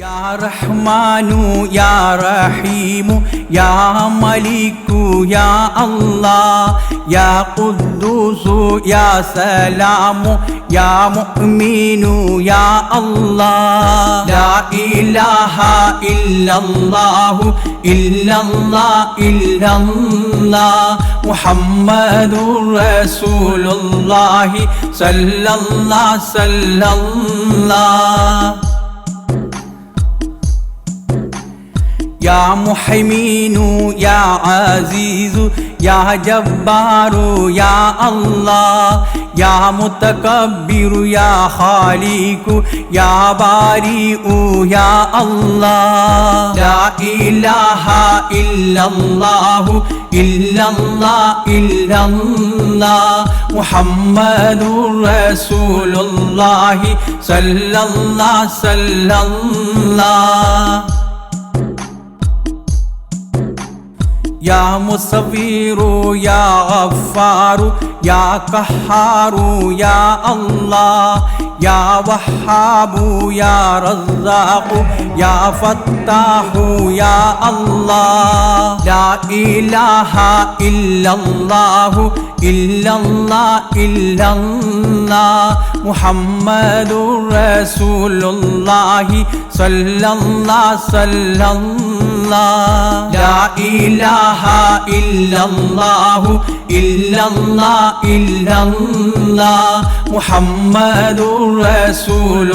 يا رحمن يا رحيم يا ملك يا الله يا قدوس يا سلام يا مؤمن يا الله. لا إله إلا الله إلا الله إلا الله. محمد رسول الله صلى الله صلى الله. يا محمين يا عزيز يا جبار يا الله يا متكبر يا خالق يا بارئ يا الله. لا إله إلا الله إلا الله إلا الله. محمد رسول الله صلى الله صلى الله. يا مصوير يا غفار يا قهار يا الله يا وهاب يا رزاق يا فتاح يا الله. لا إله إلا الله إلا الله إلا الله. محمد رسول الله صلى الله صلى الله. لا إله إلا الله إلا الله إلا الله محمد رسول